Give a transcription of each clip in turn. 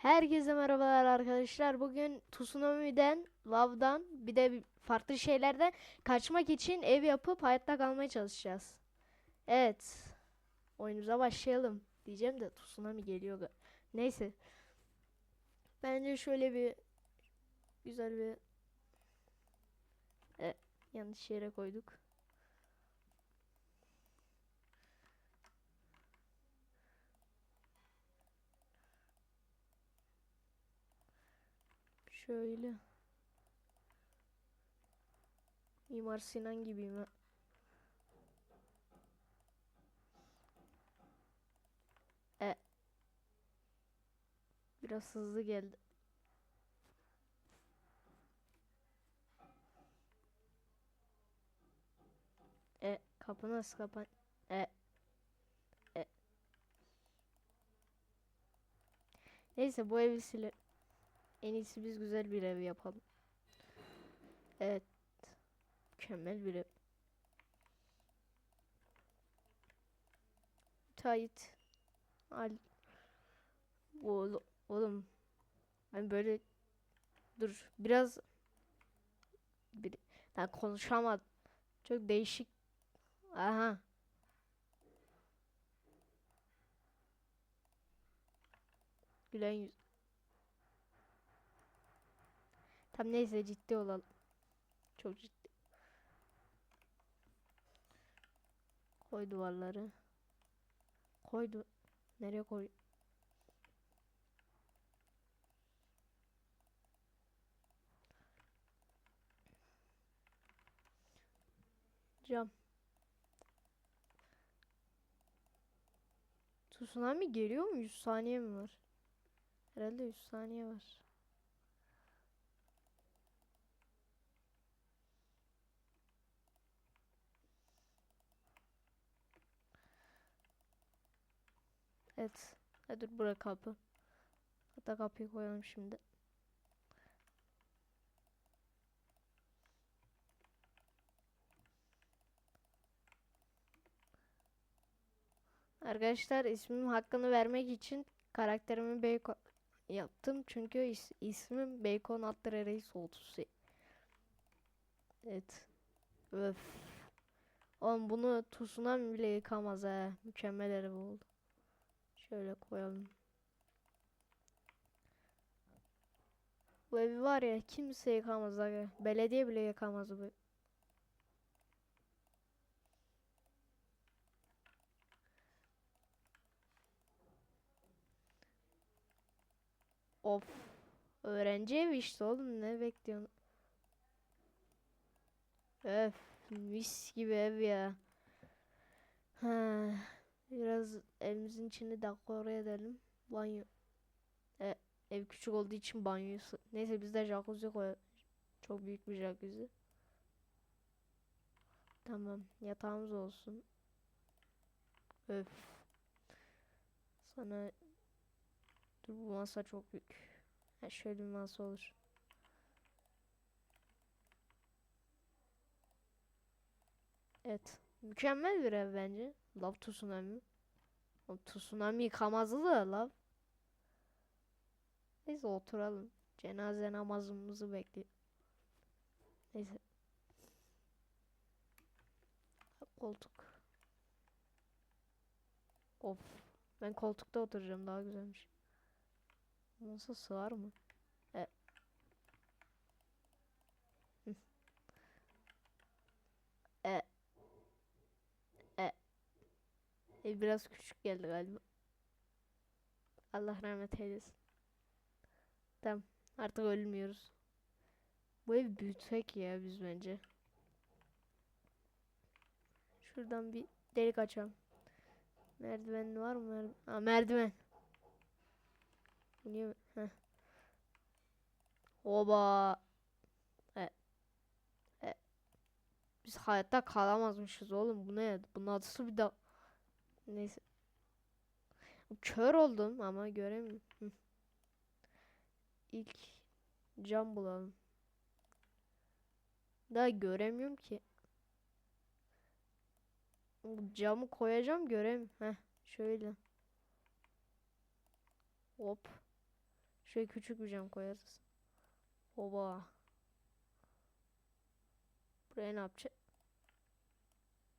Herkese merhabalar arkadaşlar. Bugün Tsunami'den, Lav'dan bir de farklı şeylerden kaçmak için ev yapıp hayatta kalmaya çalışacağız. Evet. Oyunumuza başlayalım. Diyeceğim de Tsunami geliyor. Neyse. Bence şöyle bir güzel bir e, yanlış yere koyduk. Şöyle. Mimar Sinan gibiyim ha. E. Biraz hızlı geldi. E kapı nasıl kapan? E. E. Neyse bu evi sile. En iyisi biz güzel bir ev yapalım. Evet. Mükemmel bir ev. Müteahhit. Al. Oğlum, oğlum. Ben böyle dur biraz bir ben konuşamadım. Çok değişik. Aha. Gülen yüz. Tam neyse ciddi olalım. Çok ciddi. Koy duvarları. Koydu. Nereye koy? Cam. Tsunami geliyor mu? 100 saniye mi var? Herhalde 100 saniye var. Evet. Hadi dur bura kapı. Hatta kapıyı koyalım şimdi. Arkadaşlar ismim hakkını vermek için karakterimi Bacon yaptım. Çünkü is- ismim Bacon Attire Reis oldu. Evet. Öf. Oğlum bunu tsunami bile yıkamaz ha. Mükemmel ev oldu. Şöyle koyalım. Bu evi var ya kimse yıkamaz. Belediye bile yıkamaz bu. Of. Öğrenci evi işte oğlum ne bekliyorsun? Öf. Mis gibi ev ya. Ha, biraz evimizin içini dekore edelim. Banyo. E, ev küçük olduğu için banyosu. Neyse biz de jacuzzi koy. Çok büyük bir jacuzzi. Tamam. Yatağımız olsun. Öf. Sana Dur bu masa çok büyük. Ha, şöyle bir masa olur. Evet. Mükemmel bir ev bence. Lav tsunami. O tsunami yıkamazdı da lav. Neyse oturalım. Cenaze namazımızı bekliyor. Neyse. Koltuk. Of. Ben koltukta oturacağım daha güzelmiş. Masa sığar mı? E. E. E, biraz küçük geldi galiba. Allah rahmet eylesin. Tamam. Artık ölmüyoruz. Bu ev büyütsek ya biz bence. Şuradan bir delik açalım. Merdiven var mı? Merdiven. Aa, merdiven. Niye? Heh. Oba. E. E. Biz hayatta kalamazmışız oğlum. Bu ne? Bu nasıl bir da... Neyse. Kör oldum ama göremiyorum. İlk cam bulalım. Daha göremiyorum ki. Camı koyacağım göremiyorum. Heh, şöyle. Hop. Şöyle küçük bir cam koyarız. Oba. Buraya ne yapacak?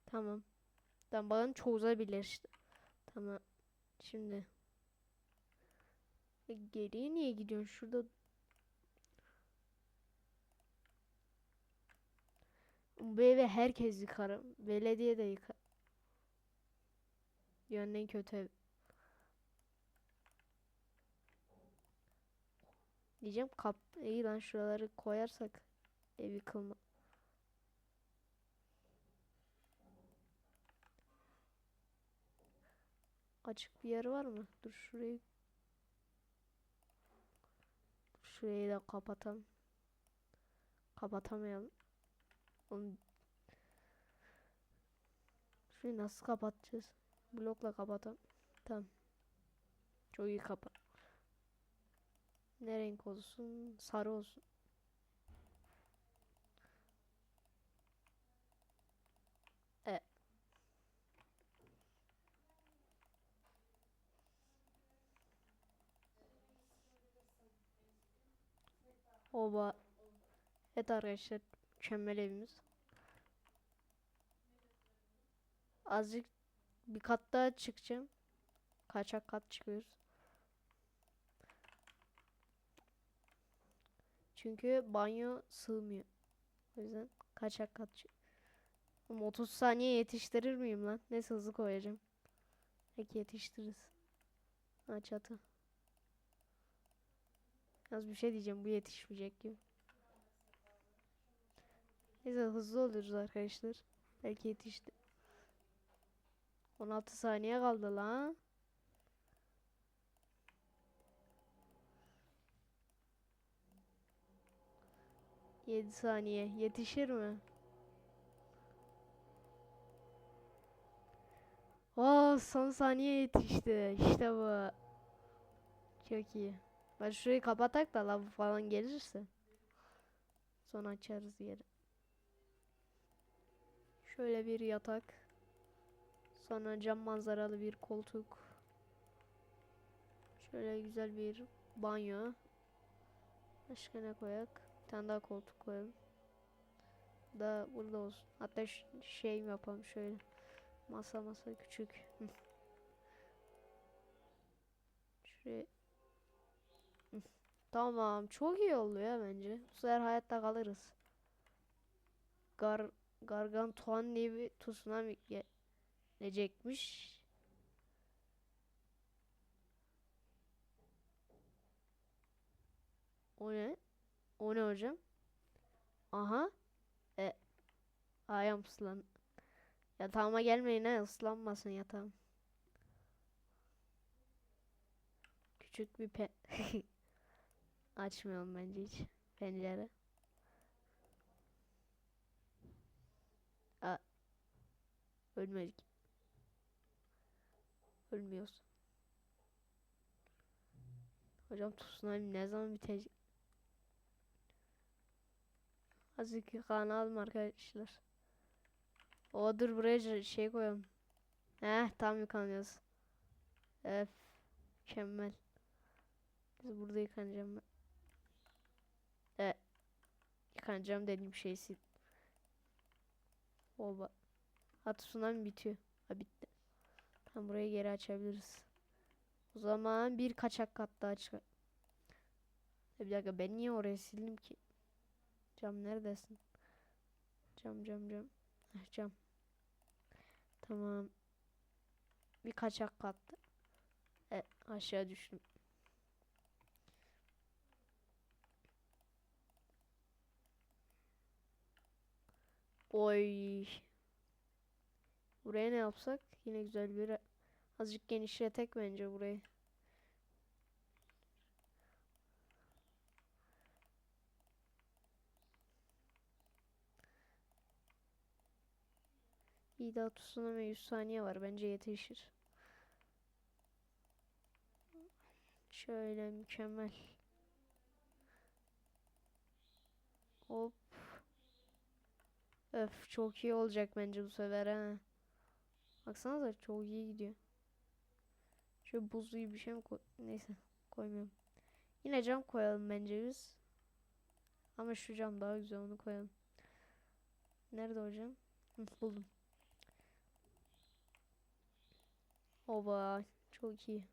Tamam. Tamam bakın çözebilir. Tamam. Şimdi. E, geriye niye gidiyorsun? Şurada Bu evi herkes yıkar. Belediye de yıkar. Dünyanın kötü ev. Diyeceğim kap iyi lan şuraları koyarsak ev yıkılma. Açık bir yer var mı? Dur şurayı Şurayı da kapatalım. Kapatamayalım. Oğlum Şurayı nasıl kapatacağız? Blokla kapatalım. Tamam. Çok iyi kapat. Ne renk olsun? Sarı olsun. Oba. Evet arkadaşlar. Mükemmel evimiz. Azıcık bir kat daha çıkacağım. Kaçak kat çıkıyoruz. Çünkü banyo sığmıyor. O yüzden kaçak kat çık. Oğlum 30 saniye yetiştirir miyim lan? Neyse hızlı koyacağım. Peki yetiştiririz. Ha çatı. Yalnız bir şey diyeceğim bu yetişmeyecek gibi. Neyse hızlı oluruz arkadaşlar. Belki yetişti. 16 saniye kaldı lan. Yedi saniye. Yetişir mi? Oo, son saniye yetişti. İşte bu. Çok iyi. Ben şurayı kapatak da lav falan gelirse. Sonra açarız yeri. Şöyle bir yatak. Sonra cam manzaralı bir koltuk. Şöyle güzel bir banyo. Başka ne koyak? Bir tane daha koltuk koyalım. Da burada olsun. Hatta şey yapalım şöyle. Masa masa küçük. Şuraya. Tamam. Çok iyi oldu ya bence. Bu sefer hayatta kalırız. Gar Gargantuan diye bir tsunami gelecekmiş. O ne? O ne hocam? Aha. E. Ayağım ıslan. Yatağıma gelmeyin ha ıslanmasın yatağım. Küçük bir pe Açmıyorum bence hiç pencere. Aa, ölmedik. Ölmüyoruz. Hocam tsunami ne zaman bitecek? Azıcık kanalım arkadaşlar. O dur buraya şey koyalım. Heh tam yıkanıyoruz. Evet. Mükemmel. Biz burada yıkanacağım ben. Evet. Yıkanacağım dediğim şey sil. Oba. Ha tsunami bitiyor. Ha bitti. Tam burayı geri açabiliriz. O zaman bir kaçak kat daha çıkar. Bir dakika ben niye oraya sildim ki? Cam neredesin? Cam cam cam. Heh, cam. Tamam. Bir kaçak kattı. E, aşağı düştüm. Oy. Buraya ne yapsak? Yine güzel bir azıcık genişletek bence burayı. İyi daha tsunami 100 saniye var. Bence yetişir. Şöyle mükemmel. Hop. Öf çok iyi olacak bence bu sefer ha. Baksanıza çok iyi gidiyor. Şöyle buzlu bir şey mi koy? Neyse koymuyorum. Yine cam koyalım bence biz. Ama şu cam daha güzel onu koyalım. Nerede o cam? Hı, buldum. Oba çok iyi.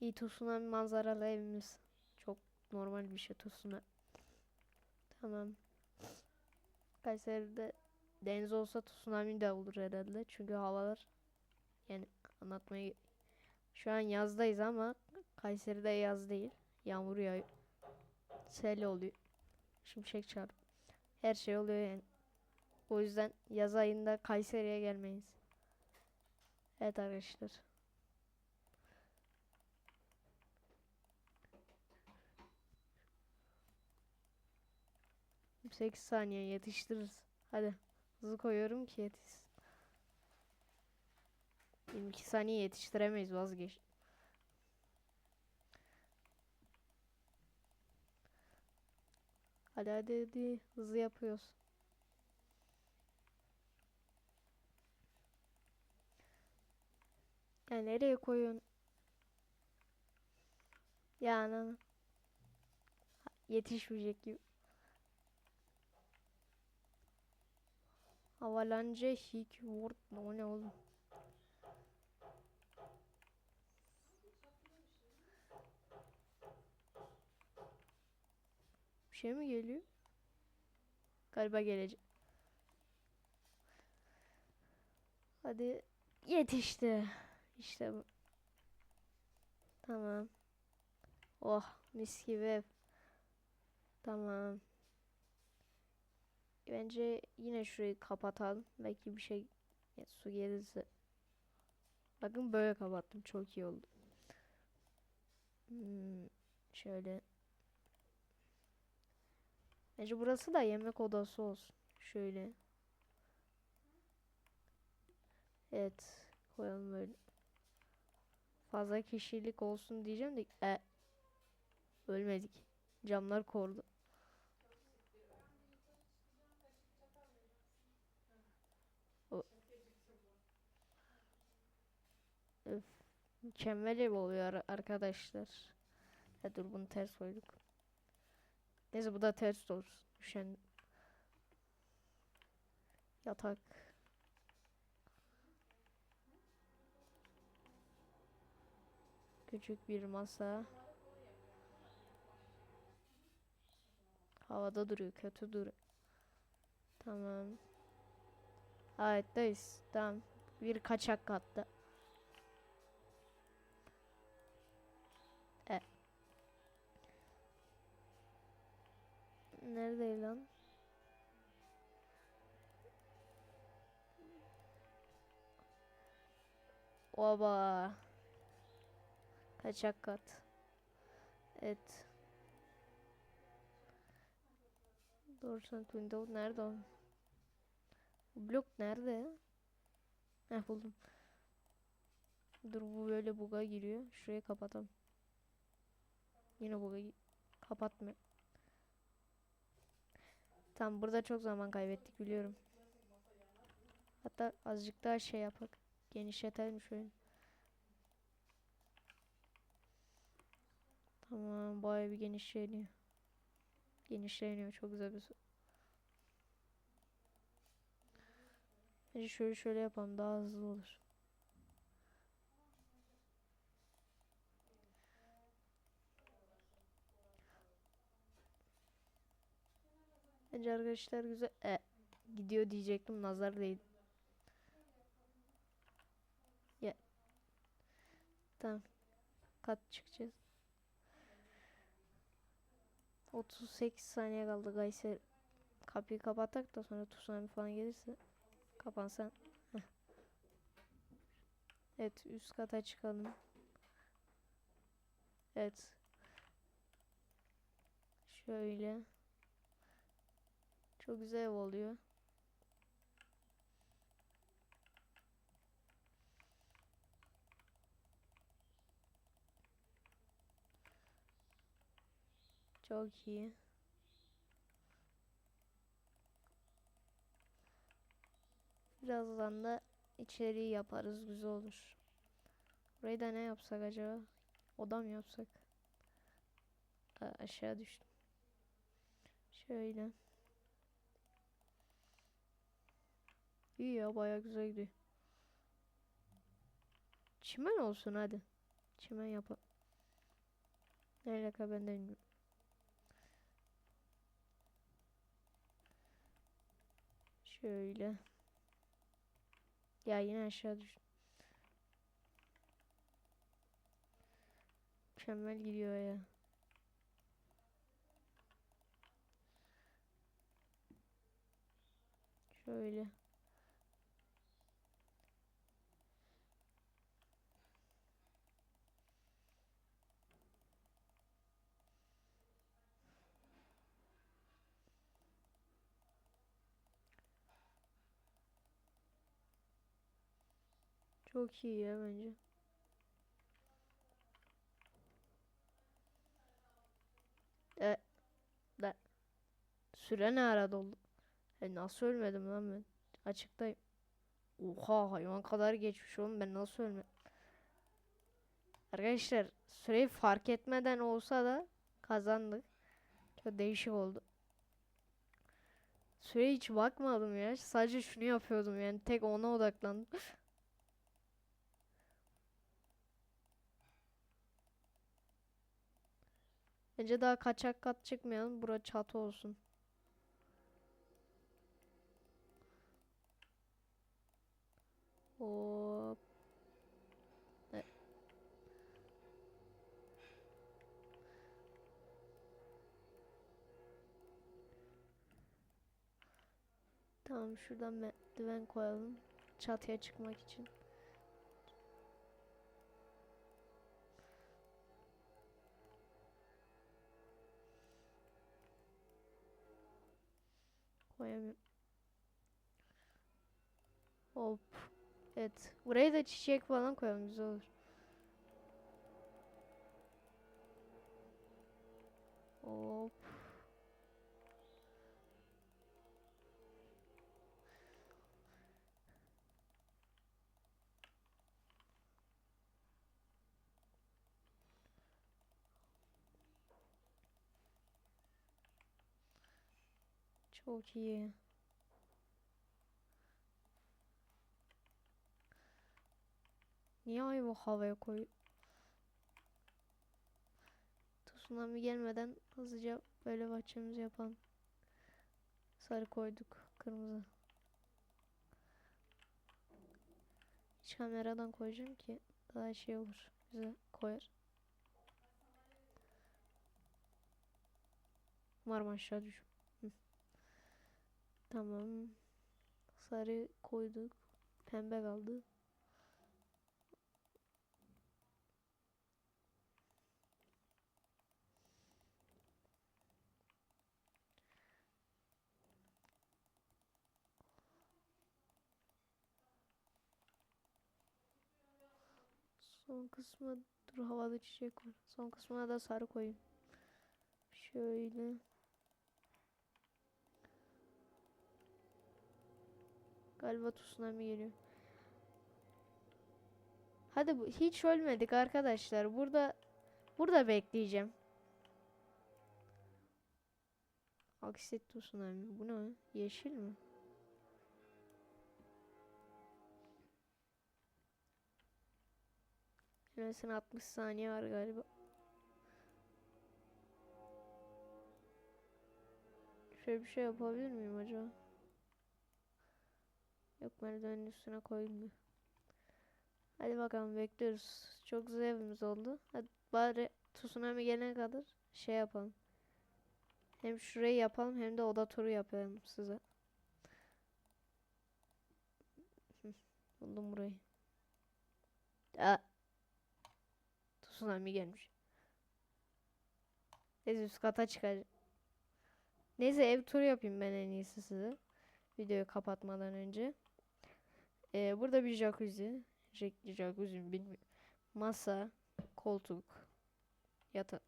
İyi tsunami manzaralı evimiz. Çok normal bir şey tsunami. Tamam. Kayseri'de deniz olsa tsunami de olur herhalde. Çünkü havalar yani anlatmayı şu an yazdayız ama Kayseri'de yaz değil. Yağmur yağıyor. Sel oluyor. Şimşek çarp. Her şey oluyor yani. O yüzden yaz ayında Kayseri'ye gelmeyiz. Evet arkadaşlar. Sekiz saniye yetiştiririz. Hadi. Hızlı koyuyorum ki yetişsin. 22 saniye yetiştiremeyiz vazgeç. Hadi hadi hadi hızlı yapıyoruz. Ya nereye koyuyorsun? Ya ana. Yetişmeyecek gibi. Avalanche Hickworth o ne oğlum? Bir şey mi geliyor? Galiba gelecek. Hadi yetişti. İşte bu. Tamam. Oh mis gibi. Tamam. Bence yine şurayı kapatalım. Belki bir şey ya, su gelirse. Bakın böyle kapattım. Çok iyi oldu. Hmm, şöyle. Bence burası da yemek odası olsun. Şöyle. Evet. Koyalım böyle. Fazla kişilik olsun diyeceğim de. E, ölmedik. Camlar korudu. O- Öf, mükemmel ev oluyor ar- arkadaşlar. Ya dur bunu ters koyduk. Neyse bu da ters olsun. Düşen yatak. Küçük bir masa. Havada duruyor, kötü duruyor. Tamam. Hayattayız. Tamam. Bir kaçak katta. Nerede lan? Oba. Kaçak kat. Evet. Doğrusu window nerede o? Bu blok nerede? Heh buldum. Dur bu böyle buga giriyor. Şurayı kapatalım. Yine buga gi- Tamam burada çok zaman kaybettik biliyorum. Hatta azıcık daha şey yapak. Genişletelim şöyle. Tamam bayağı bir genişleniyor. Genişleniyor çok güzel bir şöyle şöyle yapalım daha hızlı olur. Bence arkadaşlar güzel. E, gidiyor diyecektim nazar değil. Ya. Tamam. Kat çıkacağız. 38 saniye kaldı Kayseri. Kapıyı kapatak da sonra tsunami falan gelirse kapansan. Heh. Evet üst kata çıkalım. Evet. Şöyle. Çok güzel oluyor. Çok iyi. Birazdan da içeriği yaparız. Güzel olur. Burayı da ne yapsak acaba? Oda mı yapsak? aşağı düştüm. Şöyle. İyi ya baya güzel gidiyor. Çimen olsun hadi. Çimen yapalım. Ne alaka ben de bilmiyorum. Şöyle. Ya yine aşağı düştüm. Mükemmel gidiyor ya. Şöyle. Çok iyi ya bence. E, da, süre ne ara doldu? E, nasıl ölmedim lan ben? Açıktayım. Oha hayvan kadar geçmiş oğlum ben nasıl ölmedim? Arkadaşlar süreyi fark etmeden olsa da kazandık. Çok değişik oldu. Süreye hiç bakmadım ya. Sadece şunu yapıyordum yani. Tek ona odaklandım. Bence daha kaçak kat çıkmayalım. Bura çatı olsun. Hop. E- Tamam şuradan merdiven koyalım. Çatıya çıkmak için. Koyamıyorum. Hop. Evet. Buraya da çiçek falan koyalım güzel olur. Hop. Çok iyi. Niye ay bu havaya koy? Tsunami gelmeden hızlıca böyle bahçemizi yapalım. Sarı koyduk. Kırmızı. Hiç kameradan koyacağım ki daha şey olur. Bize koyar. Umarım aşağı düş. Tamam. Sarı koyduk. Pembe kaldı. Son kısmı dur havada çiçek var. Son kısmına da sarı koyayım. Şöyle. Galiba tsunami geliyor. Hadi bu hiç ölmedik arkadaşlar. Burada burada bekleyeceğim. Aksit tsunami. Bu ne? Yeşil mi? Gelmesine 60 saniye var galiba. Şöyle bir şey yapabilir miyim acaba? Yok merdivenin üstüne koyulmuyor. Hadi bakalım bekliyoruz. Çok güzel evimiz oldu. Hadi bari tsunami gelene kadar şey yapalım. Hem şurayı yapalım hem de oda turu yapalım size. Buldum burayı. Aa. Tsunami gelmiş. Neyse üst kata çıkacağım. Neyse ev turu yapayım ben en iyisi size. Videoyu kapatmadan önce. Ee, burada bir jacuzzi. Jack- Jacuzzi mi bilmiyorum. Masa, koltuk, yatak.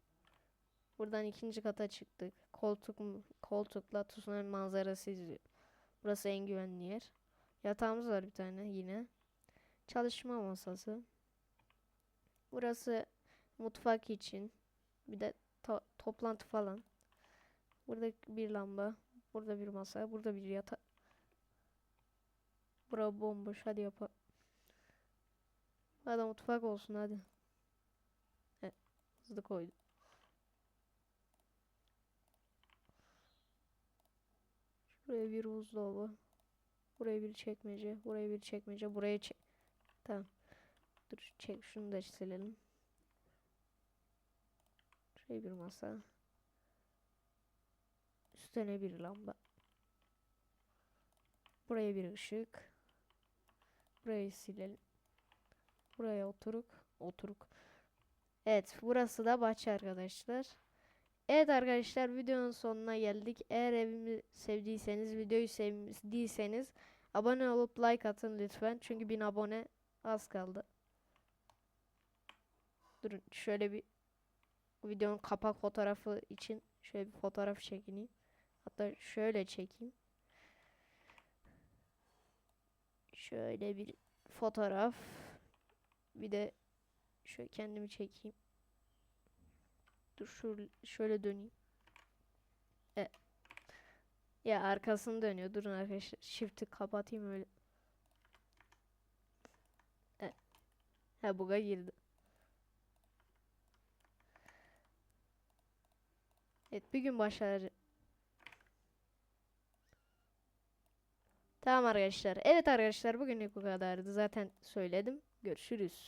Buradan ikinci kata çıktık. Koltuk koltukla tsunami manzarası izliyor. Burası en güvenli yer. Yatağımız var bir tane yine. Çalışma masası. Burası mutfak için. Bir de to- toplantı falan. Burada bir lamba. Burada bir masa. Burada bir yatak. Bura bomboş. Hadi yapalım. Hadi mutfak olsun hadi. Evet. Hızlı koydum. Şuraya bir buzdolabı. Buraya bir çekmece. Buraya bir çekmece. Buraya çek. Tamam. Dur çek şunu da silelim. Şuraya bir masa. Üstüne bir lamba. Buraya bir ışık. Burayı silelim. Buraya oturuk. Oturuk. Evet, burası da bahçe arkadaşlar. Evet arkadaşlar videonun sonuna geldik. Eğer evimi sevdiyseniz, videoyu sevdiyseniz abone olup like atın lütfen. Çünkü 1000 abone az kaldı. Durun şöyle bir videonun kapak fotoğrafı için şöyle bir fotoğraf çekineyim. Hatta şöyle çekeyim. Şöyle bir fotoğraf. Bir de şöyle kendimi çekeyim. Dur şu şöyle döneyim. E. Ya arkasını dönüyor. Durun arkadaşlar. Shift'i kapatayım öyle. E. Ha buga girdi. Evet bir gün başlar. Tamam arkadaşlar. Evet arkadaşlar bugünlük bu kadardı. Zaten söyledim. Görüşürüz.